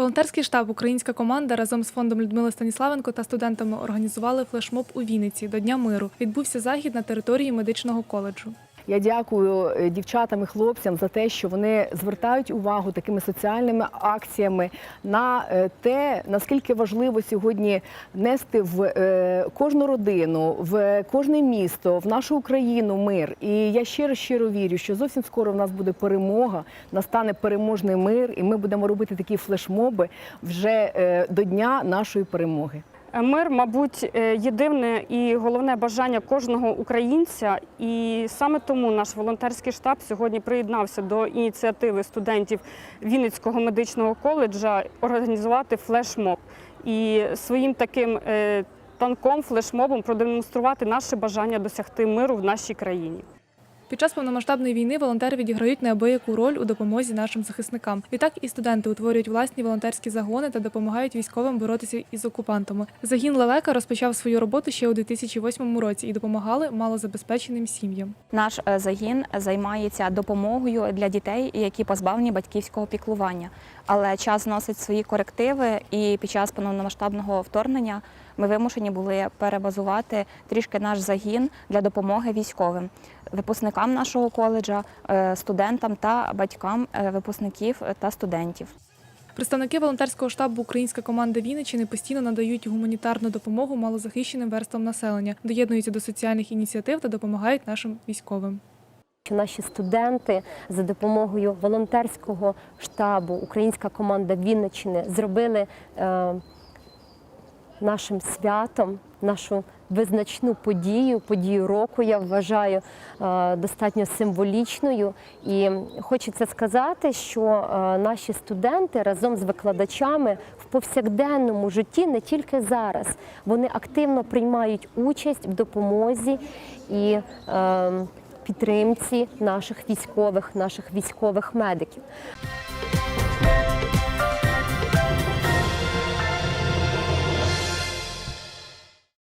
Волонтерський штаб Українська команда разом з фондом Людмили Станіславенко та студентами організували флешмоб у Вінниці до Дня миру. Відбувся захід на території медичного коледжу. Я дякую е, дівчатам і хлопцям за те, що вони звертають увагу такими соціальними акціями на е, те, наскільки важливо сьогодні нести в е, кожну родину, в кожне місто, в нашу Україну мир. І я щиро щиро вірю, що зовсім скоро в нас буде перемога, настане переможний мир, і ми будемо робити такі флешмоби вже до дня нашої перемоги. Мир, мабуть, е, єдине і головне бажання кожного українця, і саме тому наш волонтерський штаб сьогодні приєднався до ініціативи студентів Вінницького медичного коледжа організувати флешмоб і своїм таким е, танком, флешмобом продемонструвати наше бажання досягти миру в нашій країні. Під час повномасштабної війни волонтери відіграють неабияку роль у допомозі нашим захисникам. Відтак і студенти утворюють власні волонтерські загони та допомагають військовим боротися із окупантами. Загін Лелека розпочав свою роботу ще у 2008 році і допомагали малозабезпеченим сім'ям. Наш е, загін займається допомогою для дітей, які позбавлені батьківського піклування. Але час вносить свої корективи, і під час повномасштабного вторгнення ми вимушені були перебазувати трішки наш загін для допомоги військовим, випускникам нашого коледжа, е, студентам та батькам е, випускників та студентів. Представники волонтерського штабу Українська команда Вінниччини постійно надають гуманітарну допомогу малозахищеним верствам населення, доєднуються до соціальних ініціатив та допомагають нашим військовим. наші студенти за допомогою волонтерського штабу Українська команда Вінниччини зробили е, нашим святом нашу визначну подію, подію року, я вважаю е, достатньо символічною. І хочеться сказати, що е, наші студенти разом з викладачами в повсякденному житті не тільки зараз, вони активно приймають участь в допомозі і е, підтримці наших військових, наших військових медиків.